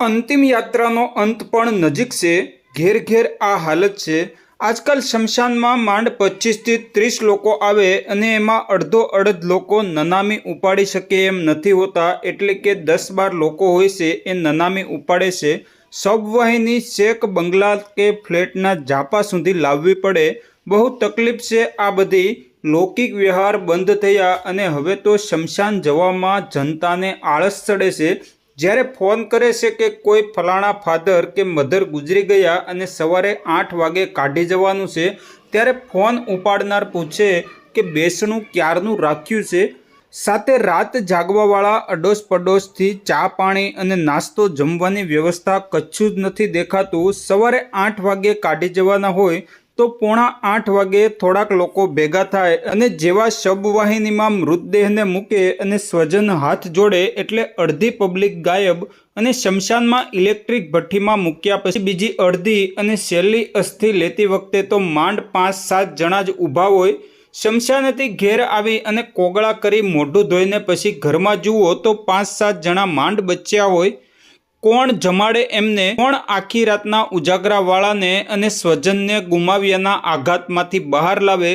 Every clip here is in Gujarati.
અંતિમ યાત્રાનો અંત પણ નજીક છે. ઘેર ઘેર આ હાલત છે. આજકાલ શમશાનમાં માંડ પચીસથી ત્રીસ લોકો આવે અને એમાં અડધો અડધ લોકો નનામી ઉપાડી શકે એમ નથી હોતા. એટલે કે દસ બાર લોકો હોય છે એ નનામી ઉપાડે છે. સબવાહિની શેક બંગલા કે ફ્લેટના ઝાપા સુધી લાવવી પડે. બહુ તકલીફ છે આ બધી. લૌકિક વ્યવહાર બંધ થયા અને હવે તો શમશાન જવામાં જનતાને આળસ ચડે છે. જ્યારે ફોન કરે છે કે કોઈ ફલાણા ફાધર કે મધર ગુજરી ગયા અને સવારે આઠ વાગે કાઢી જવાનું છે, ત્યારે ફોન ઉપાડનાર પૂછે કે બેસણું ક્યારનું રાખ્યું છે? સાથે રાત જાગવાવાળા અડોશ પડોશથી ચા પાણી અને નાસ્તો જમવાની વ્યવસ્થા કચ્છું જ નથી દેખાતું. સવારે આઠ વાગે કાઢી જવાના હોય તો પોણા આઠ વાગે થોડાક લોકો ભેગા થાય અને જેવા શબવાહિનીમાં મૃતદેહને મૂકે અને સ્વજન હાથ જોડે એટલે અડધી પબ્લિક ગાયબ અને શમશાનમાં ઇલેક્ટ્રિક ભઠ્ઠીમાં મૂક્યા પછી બીજી અડધી અને છેલ્લી અસ્થિ લેતી વખતે તો માંડ પાંચ સાત જણા જ ઊભા હોય, શમશાનેથી ઘેર આવી અને કોગળા કરી મોઢું ધોઈને પછી ઘરમાં જુઓ તો પાંચ સાત જણા માંડ બચ્યા હોય કોણ જમાડે એમને? કોણ આખી રાતના ઉજાગરાવાળાને અને સ્વજનને ગુમાવ્યાના આઘાતમાંથી બહાર લાવે?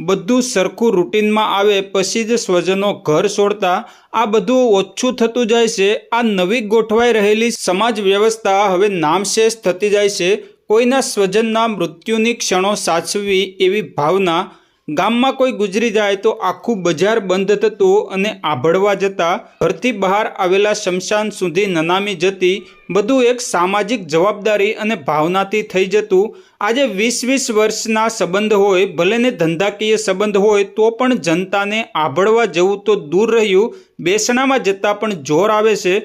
બધું સરખું રૂટીનમાં આવે પછી જ સ્વજનો ઘર છોડતા આ બધું ઓછું થતું જાય છે. આ નવી ગોઠવાઈ રહેલી સમાજ વ્યવસ્થા હવે નામશેષ થતી જાય છે. કોઈના સ્વજનના મૃત્યુની ક્ષણો સાચવી એવી ભાવના ગામમાં કોઈ ગુજરી જાય તો આખું બજાર બંધ થતું અને આભળવા જતા ઘરથી બહાર આવેલા શમશાન સુધી નનામી જતી બધું એક સામાજિક જવાબદારી અને ભાવનાથી થઈ જતું. આજે વીસ વીસ વર્ષના સંબંધ હોય, ભલે ને ધંધાકીય સંબંધ હોય, તો પણ જનતાને આભળવા જવું તો દૂર રહ્યું, બેસણામાં જતાં પણ જોર આવે છે.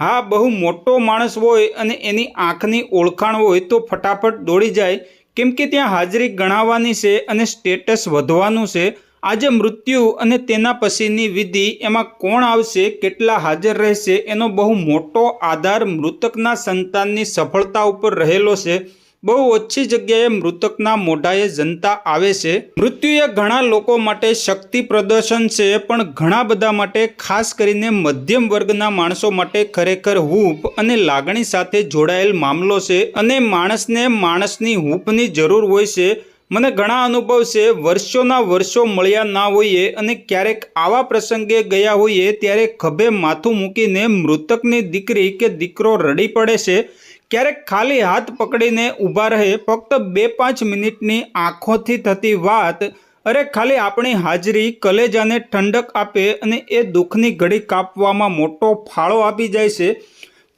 હા, બહુ મોટો માણસ હોય અને એની આંખની ઓળખાણ હોય તો ફટાફટ દોડી જાય. કેમ કે ત્યાં હાજરી ગણાવવાની છે અને સ્ટેટસ વધવાનું છે. આજે મૃત્યુ અને તેના પછીની વિધિ એમાં કોણ આવશે, કેટલા હાજર રહેશે, એનો બહુ મોટો આધાર મૃતકના સંતાનની સફળતા ઉપર રહેલો છે. બહુ ઓછી જગ્યાએ મૃતકના મોઢાએ જનતા આવે છે. મૃત્યુ એ ઘણા લોકો માટે શક્તિ પ્રદર્શન છે, પણ ઘણા બધા માટે, ખાસ કરીને મધ્યમ વર્ગના માણસો માટે ખરેખર હૂંફ અને લાગણી સાથે જોડાયેલ મામલો છે અને માણસને માણસની હૂંફની જરૂર હોય છે. મને ઘણા અનુભવ છે, વર્ષોના વર્ષો મળ્યા ના હોઈએ અને ક્યારેક આવા પ્રસંગે ગયા હોઈએ ત્યારે ખભે માથું મૂકીને મૃતકની દીકરી કે દીકરો રડી પડે છે. ક્યારેક ખાલી હાથ પકડીને ઊભા રહે, ફક્ત બે પાંચ મિનિટની આંખોથી થતી વાત, અરે ખાલી આપણી હાજરી કલેજાને ઠંડક આપે અને એ દુઃખની ઘડી કાપવામાં મોટો ફાળો આપી જાય છે.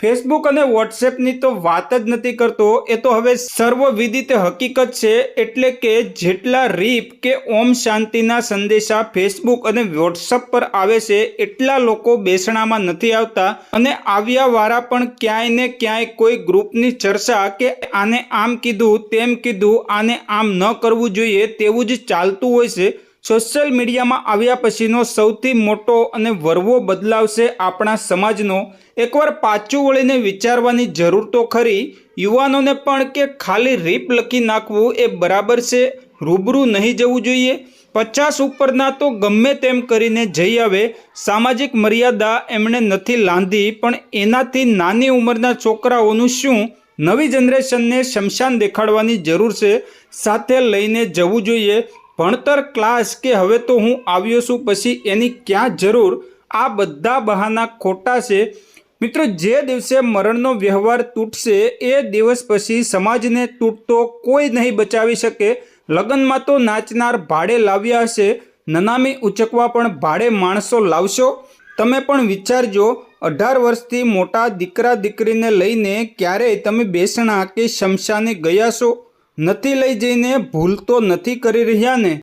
ફેસબુક અને વોટ્સએપની તો વાત જ નથી કરતો, એ તો હવે સર્વવિદિત હકીકત છે, એટલે કે જેટલા રીપ કે ઓમ શાંતિના સંદેશા ફેસબુક અને વોટ્સઅપ પર આવે છે, એટલા લોકો બેસણામાં નથી આવતા અને આવ્યા વાળા પણ ક્યાંય ને ક્યાંય કોઈ ગ્રુપની ચર્ચા કે આને આમ કીધું, તેમ કીધું, આને આમ ન કરવું જોઈએ તેવું જ ચાલતું હોય છે. સોશિયલ મીડિયામાં આવ્યા પછીનો સૌથી મોટો અને વરવો બદલાવ છે આપણા સમાજનો. એકવાર પાછું વળીને વિચારવાની જરૂર તો ખરી. યુવાનોને પણ કે ખાલી રીપ લખી નાખવું એ બરાબર છે. રૂબરૂ નહીં જવું જોઈએ. પચાસ ઉપરના તો ગમે તેમ કરીને જઈ આવે. સામાજિક મર્યાદા એમણે નથી લાંધી, પણ એનાથી નાની ઉંમરના છોકરાઓનું શું? નવી જનરેશનને શમશાન દેખાડવાની જરૂર છે. સાથે લઈને જવું જોઈએ. ભણતર ક્લાસ કે હવે તો હું આવ્યો છું પછી એની ક્યાં જરૂર? આ બધા બહાના ખોટા છે. મિત્રો, જે દિવસે મરણનો વ્યવહાર તૂટશે, એ દિવસ પછી સમાજને તૂટતો કોઈ નહીં બચાવી શકે. લગ્નમાં તો નાચનાર ભાડે લાવ્યા હશે, નનામી ઉચકવા પણ ભાડે માણસો લાવશો. તમે પણ વિચારજો, અઢાર વર્ષથી મોટા દીકરા દીકરીને લઈને ક્યારેય તમે બેસણા કે શમશાને ગયા છો? નથી લઈ જઈને ભૂલ તો નથી કરી રહ્યા ને?